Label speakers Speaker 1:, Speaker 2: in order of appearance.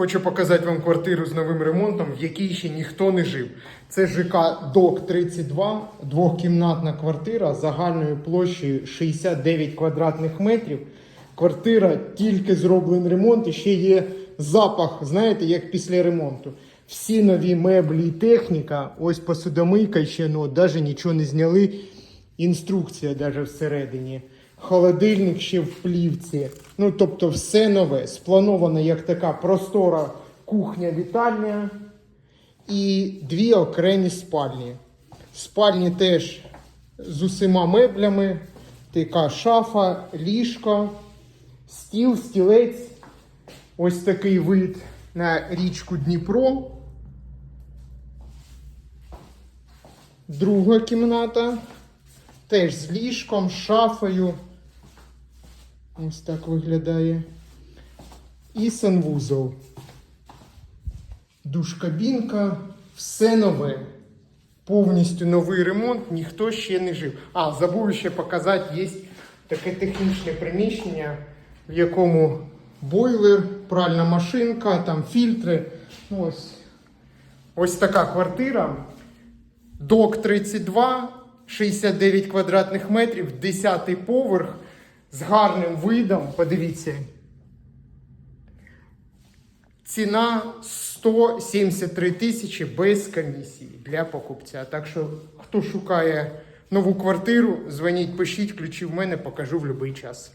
Speaker 1: Хочу показати вам квартиру з новим ремонтом, в якій ще ніхто не жив. Це ЖК ДОК 32, двохкімнатна квартира загальною площею 69 квадратних метрів. Квартира тільки зроблений ремонт і ще є запах, знаєте, як після ремонту. Всі нові меблі і техніка, ось посудомийка ще ну, навіть нічого не зняли. Інструкція навіть всередині. Холодильник ще в плівці. Ну, тобто, все нове. Спланована як така простора кухня-вітальня і дві окремі спальні. Спальні теж з усіма меблями, така шафа, ліжко, стіл, стілець. Ось такий вид на річку Дніпро. Друга кімната. Теж з ліжком, шафою. Ось так виглядає. І санвузол. Душ-кабінка. Все нове. Повністю новий ремонт, ніхто ще не жив. А, забув ще показати, є таке технічне приміщення, в якому бойлер, пральна машинка, там фільтри. Ну, Ось, ось така квартира. Док 32, 69 квадратних метрів, 10 поверх з гарним видом. Подивіться. Ціна 173 тисячі без комісії для покупця. Так що, хто шукає нову квартиру, дзвоніть, пишіть, ключі в мене, покажу в будь-який час.